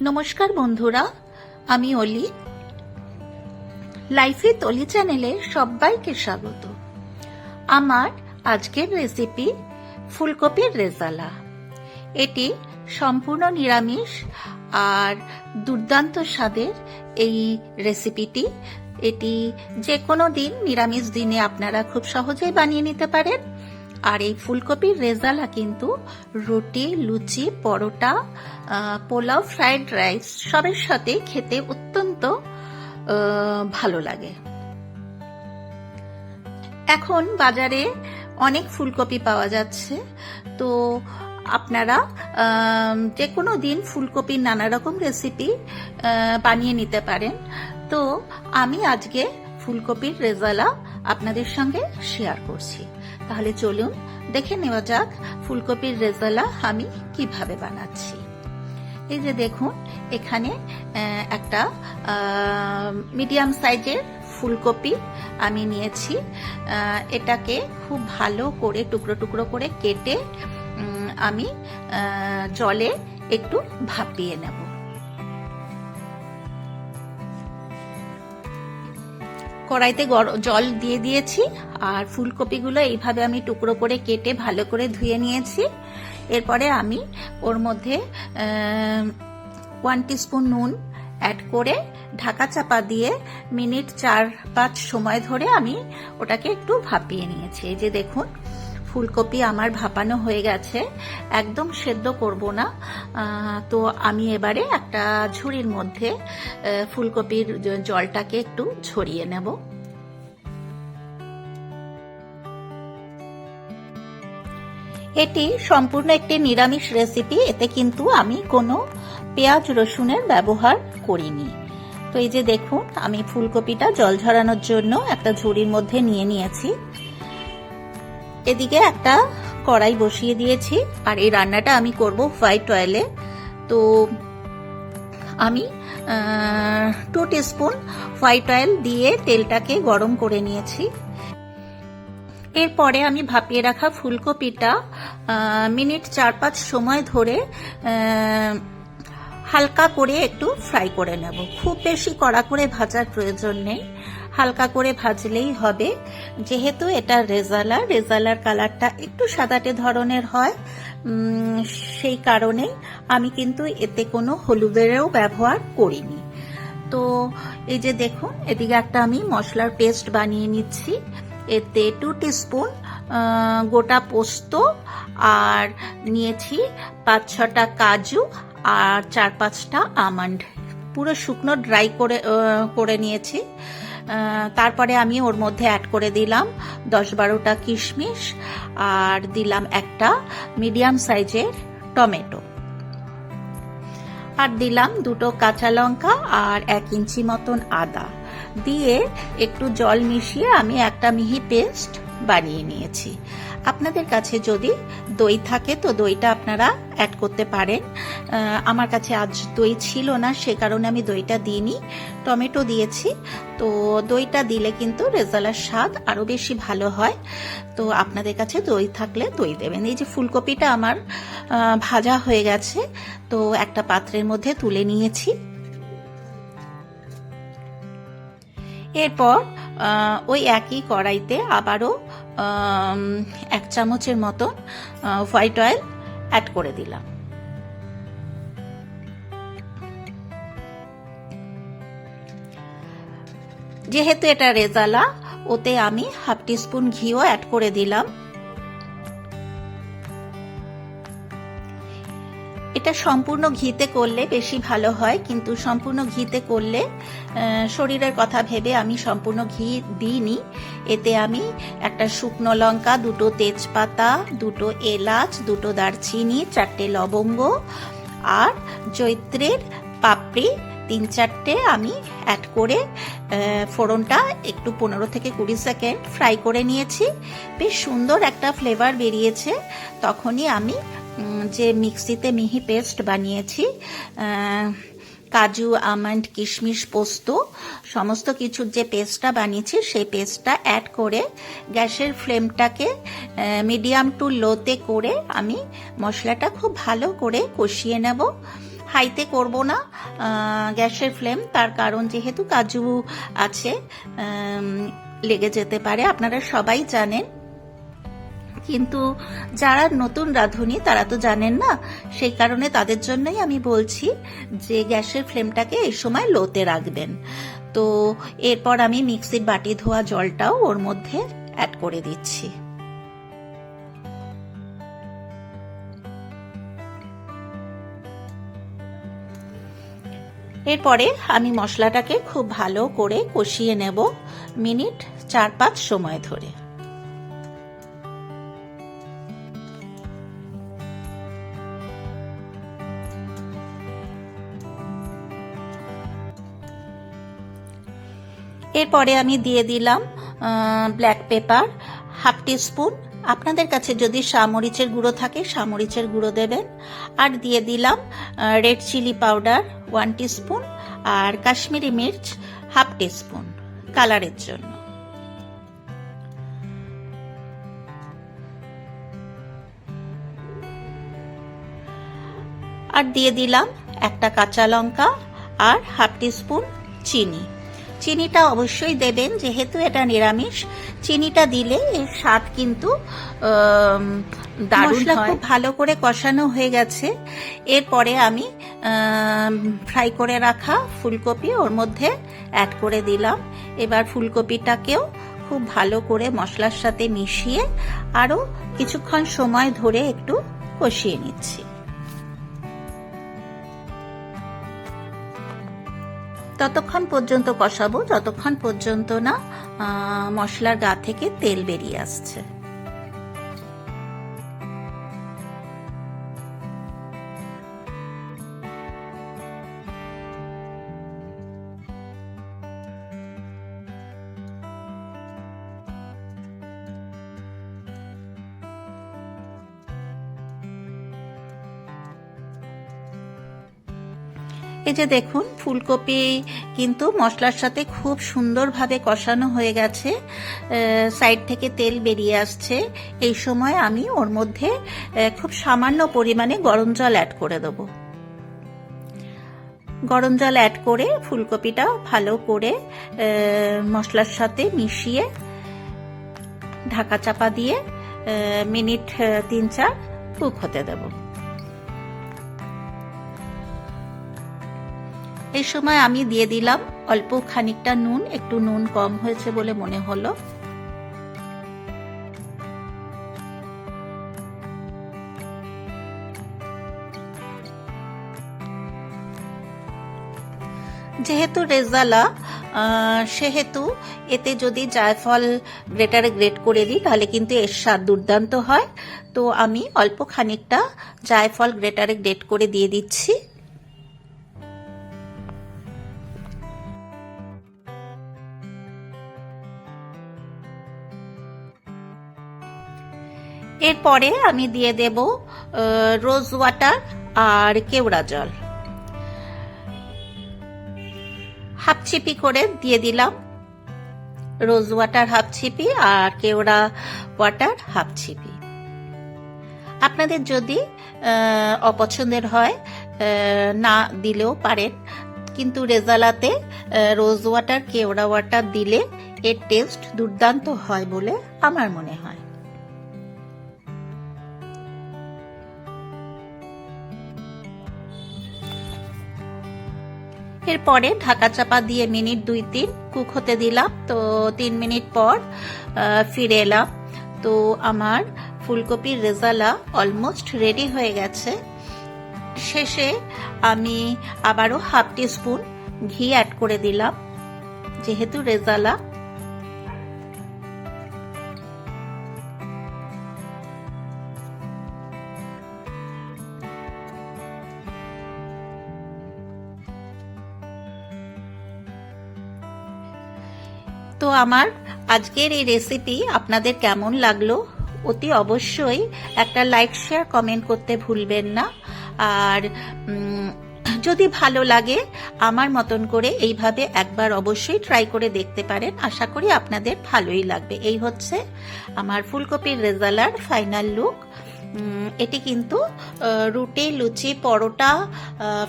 নমস্কার বন্ধুরা, আমি অলি। লাইফে তলি চ্যানেলে সবাইকে স্বাগত। আমার আজকের রেসিপি ফুলকপির রেজালা। এটি সম্পূর্ণ নিরামিষ আর দুর্দান্ত স্বাদের এই রেসিপিটি এটি যে কোনো দিন, নিরামিষ দিনে আপনারা খুব সহজেই বানিয়ে নিতে পারেন। আর এই ফুলকপির রেজালা কিন্তু রুটি, লুচি, পরোটা পোলাও, ফ্রাইড রাইস সবের সাথে খেতে অত্যন্ত ভালো লাগে। এখন বাজারে অনেক ফুলকপি পাওয়া যাচ্ছে। তো আপনারা যে কোনো দিন ফুলকপির নানা রকম রেসিপি বানিয়ে নিতে পারেন। তো আমি আজকে ফুলকপির রেজালা আপনাদের সঙ্গে শেয়ার করছি। তাহলে চলুন দেখে নেওয়া যাক ফুলকপির রেজালা আমি কীভাবে বানাচ্ছি। এই যে দেখুন, এখানে একটা মিডিয়াম সাইজের ফুলকপি আমি নিয়েছি। এটাকে খুব ভালো করে টুকরো টুকরো করে কেটে আমি জলে একটু ভাপিয়ে নেব। কড়াইতে জল দিয়ে দিয়েছি, আর ফুলকপিগুলো এইভাবে আমি টুকরো করে কেটে ভালো করে ধুয়ে নিয়েছি। এরপরে আমি ওর মধ্যে ওয়ান টিস্পুন নুন অ্যাড করে ঢাকা চাপা দিয়ে মিনিট চার পাঁচ সময় ধরে আমি ওটাকে একটু ভাপিয়ে নিয়েছি। এই যে দেখুন ফুলকপি আমার ভাপানো হয়ে গেছে। একদম সেদ্ধ করব না। তো আমি এবারে একটা ঝুড়ির মধ্যে ফুলকপির জলটাকে একটু ছড়িয়ে নেব। এটি সম্পূর্ণ একটি নিরামিষ রেসিপি এতে কিন্তু আমি কোনো পেঁয়াজ রসুনের ব্যবহার করিনি। তো এই যে দেখুন, আমি ফুলকপিটা জল ঝরানোর জন্য একটা ঝুড়ির মধ্যে নিয়ে নিয়েছি। এদিকে একটা কড়াই বসিয়ে দিয়েছি, আর এই রান্নাটা আমি করব হোয়াইট অয়েলে। তো আমি টু টিস্পুন হোয়াইট অয়েল দিয়ে তেলটাকে গরম করে নিয়েছি। এরপরে আমি ভাপিয়ে রাখা ফুলকপিটা মিনিট চার পাঁচ সময় ধরে হালকা করে একটু ফ্রাই করে নেব। খুব বেশি কড়া করে ভাজার প্রয়োজন নেই। হালকা করে ভাজলেই হবে। যেহেতু এটা রেজালা, রেজালার কালারটা একটু সাদাটে ধরনের হয় সেই কারণেই আমি কিন্তু এতে কোনো হলুদেরও ব্যবহার করিনি। তো এই যে দেখুন, এদিকে একটা আমি মশলার পেস্ট বানিয়ে নিচ্ছি। এতে টু টিস্পুন গোটা পোস্ত আর নিয়েছি পাঁচ ছটা কাজু আর চার পাঁচটা আমন্ড। পুরো শুকনো ড্রাই করে করে নিয়েছি। তারপরে আমি ওর মধ্যে অ্যাড করে দিলাম দশ বারোটা কিশমিশ আর দিলাম একটা মিডিয়াম সাইজের টমেটো। আর দিলাম দুটো কাঁচা লঙ্কা আর এক ইঞ্চি মতন আদা। দিয়ে একটু জল মিশিয়ে আমি একটা মিহি পেস্ট বানিয়ে নিয়েছি। আপনাদের কাছে যদি দই থাকে, তো দইটা আপনারা অ্যাড করতে পারেন। আমার কাছে আজ দই ছিল না, সে কারণে আমি দইটা দিইনি। টমেটো দিয়েছি। তো দইটা দিলে কিন্তু রেজালার স্বাদ আরও বেশি ভালো হয়। তো আপনাদের কাছে দই থাকলে দই দেবেন। এই যে ফুলকপিটা আমার ভাজা হয়ে গেছে, তো একটা পাত্রের মধ্যে তুলে নিয়েছি। এরপর ওই একই কড়াইতে আবারও এক চামচের মতো হোয়াইট অয়েল অ্যাড করে দিলাম। যেহেতু এটা রেজালা, ওতে আমি হাফ টিস্পুন ঘিও অ্যাড করে দিলাম। এটা সম্পূর্ণ ঘিতে করলে বেশি ভালো হয়, কিন্তু সম্পূর্ণ ঘিতে করলে শরীরের কথা ভেবে আমি সম্পূর্ণ ঘি দিইনি। এতে আমি একটা শুকনো লঙ্কা, দুটো তেজপাতা, দুটো এলাচ, দুটো দারচিনি, চারটে লবঙ্গ আর জৈত্রের পাপড়ি, তিন চারটে আমি অ্যাড করে ফোড়নটা একটু পনেরো থেকে কুড়ি সেকেন্ড ফ্রাই করে নিয়েছি। বেশ সুন্দর একটা ফ্লেভার বেরিয়েছে। তখনই আমি যে মিক্সিতে মিহি পেস্ট বানিয়েছি কাজু, আমন্ড, কিশমিশ, পোস্ত, সমস্ত কিছুর যে পেস্টটা বানিয়েছি, সেই পেস্টটা অ্যাড করে গ্যাসের ফ্লেমটাকে মিডিয়াম টু লোতে করে আমি মশলাটা খুব ভালো করে কষিয়ে নেব। হাইতে করব না গ্যাসের ফ্লেম, তার কারণ যেহেতু কাজু আছে লেগে যেতে পারে। আপনারা সবাই জানেন কিন্তু যারা নতুন রাঁধুনি, তারা তো জানেন না, সেই কারণে তাদের জন্যই আমি বলছি যে গ্যাসের ফ্লেমটাকে এই সময় লোতে রাখবেন। তো এরপর আমি মিক্সির বাটি ধোয়া জলটাও ওর মধ্যে অ্যাড করে দিচ্ছি। এরপরে আমি মশলাটাকে খুব ভালো করে কষিয়ে নেব মিনিট চার পাঁচ সময় ধরে। এরপরে আমি দিয়ে দিলাম ব্ল্যাক পেপার হাফ স্পুন আপনাদের কাছে যদি সামরিচের গুঁড়ো থাকে সামরিচের গুঁড়ো দেবেন। আর দিয়ে দিলাম red chilli powder one spoon আর কাশ্মীরি মির্চ হাফ স্পুন কালারের জন্য। আর দিয়ে দিলাম একটা কাঁচা লঙ্কা আর হাফ স্পুন চিনি। চিনিটা অবশ্যই দেবেন যেহেতু এটা নিরামিষ। চিনিটা দিলে এর স্বাদ কিন্তু মশলা খুব ভালো করে কষানো হয়ে গেছে। এরপরে আমি ফ্রাই করে রাখা ফুলকপি ওর মধ্যে অ্যাড করে দিলাম। এবার ফুলকপিটাকেও খুব ভালো করে মশলার সাথে মিশিয়ে আরও কিছুক্ষণ সময় ধরে একটু কষিয়ে নিচ্ছি। ততক্ষণ পর্যন্ত কষাবো যতক্ষণ পর্যন্ত না মশলার গা থেকে তেল বেরিয়ে আসছে। এই যে দেখুন, ফুলকপি কিন্তু মশলার সাথে খুব সুন্দরভাবে কষানো হয়ে গেছে। সাইড থেকে তেল বেরিয়ে আসছে। এই সময় আমি ওর মধ্যে খুব সামান্য পরিমাণে গরম জল অ্যাড করে দেবো। গরম জল অ্যাড করে ফুলকপিটা ভালো করে মশলার সাথে মিশিয়ে ঢাকা চাপা দিয়ে মিনিট তিন চার কুক হতে দেবো। এই সময় আমি দিয়ে দিলাম অল্প খানিকটা নুন, একটু নুন কম হয়েছে বলে মনে হলো। যেহেতু রেজালা সেহেতু এতে যদি জায়ফল গ্রেটারে গ্রেট করে দিই, তাহলে কিন্তু এর স্বাদ দুর্দান্ত হয়। তো আমি অল্প খানিকটা জায়ফল গ্রেটারে গ্রেট করে দিয়ে দিচ্ছি। এরপরে আমি দিয়ে দেব রোজ ওয়াটার আর কেওড়া জল। হাফ চিপি করে দিয়ে দিলাম রোজ ওয়াটার হাফ চিপি আর কেওড়া ওয়াটার হাফ চিপি। আপনাদের যদি অপছন্দের হয় না দিলেও পারেন, কিন্তু রেজালাতে রোজ ওয়াটার কেওড়া ওয়াটার দিলে এর টেস্ট দুর্দান্ত হয় বলে আমার মনে হয়। এরপরে ঢাকা চাপা দিয়ে মিনিট দুই তিন কুক হতে দিলাম। তো তিন মিনিট পর ফিরে এলাম। তো আমার ফুলকপির রেজালা অলমোস্ট রেডি হয়ে গেছে। শেষে আমি আবারও হাফ টি স্পুন ঘি অ্যাড করে দিলাম। যেহেতু রেজালা তো আমার আজকের এই রেসিপি আপনাদের কেমন লাগল? অতি অবশ্যই একটা লাইক শেয়ার কমেন্ট করতে ভুলবেন না। আর যদি ভালো লাগে আমার মতন করে এইভাবে একবার অবশ্যই ট্রাই করে দেখতে পারেন। আশা করি আপনাদের ভালোই লাগবে। এই হচ্ছে আমার ফুলকপির রেজালার ফাইনাল লুক এটি কিন্তু রুটি, লুচি, পরোটা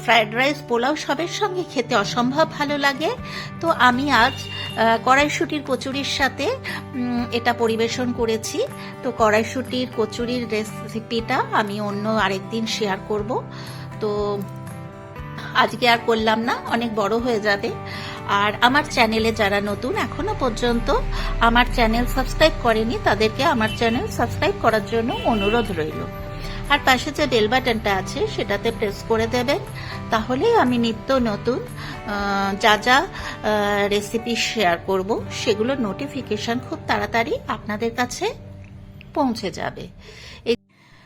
ফ্রায়েড রাইস, পোলাও সবের সঙ্গে খেতে অসম্ভব ভালো লাগে। তো আমি আজ কড়াইশুটির কচুরির সাথে এটা পরিবেশন করেছি। তো কড়াইশুটির কচুরির রেসিপিটা আমি অন্য আরেকদিন শেয়ার করব। তো আজকে আর করলাম না, অনেক বড় হয়ে যাবে। আর আমার চ্যানেলে যারা নতুন, এখনও পর্যন্ত আমার চ্যানেল সাবস্ক্রাইব করেনি, তাদেরকে আমার চ্যানেল সাবস্ক্রাইব করার জন্য অনুরোধ রইল। আর পাশে যে বেল বাটনটা আছে, সেটাতে প্রেস করে দেবেন। তাহলেই আমি নিত্য নতুন যা যা রেসিপি শেয়ার করব, সেগুলো নোটিফিকেশন খুব তাড়াতাড়ি আপনাদের কাছে পৌঁছে যাবে।